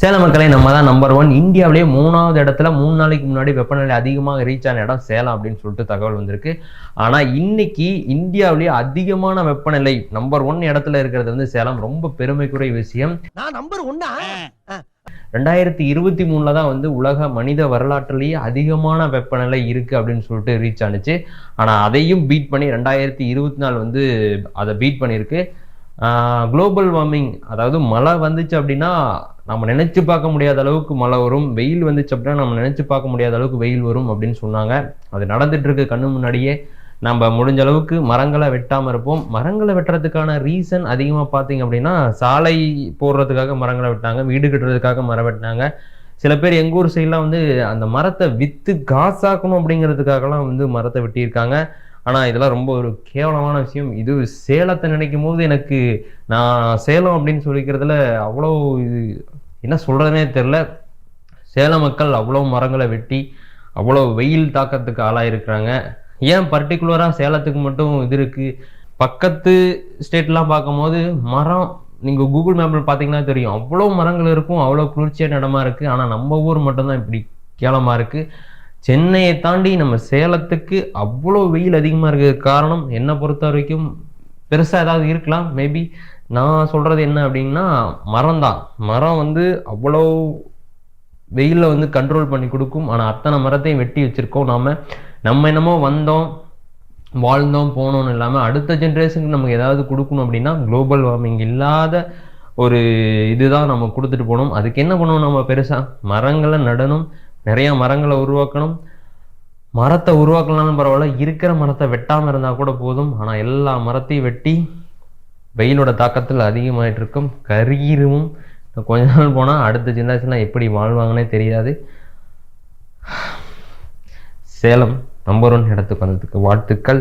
சேலம் மக்களை நம்ம தான் நம்பர் ஒன் இந்தியாவிலேயே மூணாவது இடத்துல மூணு நாளைக்கு முன்னாடி வெப்பநிலை அதிகமாக ரீச் ஆன இடம் சேலம் அப்படின்னு சொல்லிட்டு தகவல் வந்திருக்கு. ஆனால் இன்னைக்கு இந்தியாவிலேயே அதிகமான வெப்பநிலை நம்பர் ஒன் இடத்துல இருக்கிறது வந்து சேலம். ரொம்ப பெருமைக்குரிய விஷயம். நான் நம்பர் ஒன்னா ரெண்டாயிரத்தி இருபத்தி மூணுல தான் வந்து உலக மனித வரலாற்றிலேயே அதிகமான வெப்பநிலை இருக்கு அப்படின்னு சொல்லிட்டு ரீச் ஆனுச்சு. ஆனால் அதையும் பீட் பண்ணி ரெண்டாயிரத்தி இருபத்தி நாலு வந்து அதை பீட் பண்ணியிருக்கு. குளோபல் வார்மிங் அதாவது மழை வந்துச்சு அப்படின்னா நம்ம நினச்சி பார்க்க முடியாத அளவுக்கு மழை வரும். வெயில் வந்துச்சு அப்படின்னா நம்ம நினச்சி பார்க்க முடியாத அளவுக்கு வெயில் வரும் அப்படின்னு சொன்னாங்க. அது நடந்துட்டு இருக்கு கண்ணு முன்னாடியே. நம்ம முடிஞ்ச அளவுக்கு மரங்களை வெட்டாமல் இருப்போம். மரங்களை வெட்டுறதுக்கான ரீசன் அதிகமாக பார்த்தீங்க அப்படின்னா சாலை போடுறதுக்காக மரங்களை வெட்டாங்க வீடு கட்டுறதுக்காக மரம் வெட்டினாங்க. சில பேர் எங்கள் ஊர் சைட்லாம் வந்து அந்த மரத்தை விற்று காசாக்கணும் அப்படிங்கிறதுக்காகலாம் வந்து மரத்தை வெட்டியிருக்காங்க. ஆனால் இதெல்லாம் ரொம்ப ஒரு கேவலமான விஷயம். இது சேலத்தை நினைக்கும் போது எனக்கு நான் சேலம் அப்படின்னு சொல்லிக்கிறதுல அவ்வளோ இது என்ன சொல்கிறதுனே தெரில சேலம் மக்கள் அவ்வளோ மரங்களை வெட்டி அவ்வளோ வெயில் தாக்கத்துக்கு ஆளாயிருக்கிறாங்க. ஏன் பர்டிகுலராக சேலத்துக்கு மட்டும் இது இருக்குது பக்கத்து ஸ்டேட்லாம் பார்க்கும்போது மரம் நீங்கள் கூகுள் மேப்பில் பார்த்தீங்கன்னா தெரியும். அவ்வளோ மரங்கள் இருக்கும் அவ்வளோ குளிர்ச்சியான இடமா இருக்குது ஆனால் நம்ம ஊர் மட்டும்தான் இப்படி கேவலமாக இருக்குது சென்னையை தாண்டி நம்ம சேலத்துக்கு அவ்வளோ வெயில் அதிகமாக இருக்கிறதுக்கு காரணம் என்னை பொறுத்த வரைக்கும் பெருசாக ஏதாவது இருக்கலாம். மேபி நான் சொல்கிறது என்ன அப்படின்னா மரம் தான். மரம் வந்து அவ்வளோ வெயிலில் வந்து கண்ட்ரோல் பண்ணி கொடுக்கும். ஆனால் அத்தனை மரத்தையும் வெட்டி வச்சுருக்கோம் நாம். நம்ம என்னமோ வந்தோம் வாழ்ந்தோம் போனோம்னு இல்லாமல் அடுத்த ஜென்ரேஷனுக்கு நமக்கு ஏதாவது கொடுக்கணும் அப்படின்னா குளோபல் வார்மிங் இல்லாத ஒரு இதுதான் நம்ம கொடுத்துட்டு போகணும். அதுக்கு என்ன பண்ணணும் நம்ம பெருசாக மரங்களை நடணும். நிறையா மரங்களை உருவாக்கணும். மரத்தை உருவாக்கலாம்னு பரவாயில்ல இருக்கிற மரத்தை வெட்டாமல் இருந்தால் கூட போதும். ஆனால் எல்லா மரத்தையும் வெட்டி வெயிலோட தாக்கத்தில் அதிகமாயிட்டு இருக்கும். கருகிரும் கொஞ்ச நாள் போனால் அடுத்த ஜென்ரேஷனில் எப்படி வாழ்வாங்கன்னே தெரியாது. சேலம் நம்பர் ஒன் இடத்துக்கு வந்ததுக்கு வாழ்த்துக்கள்.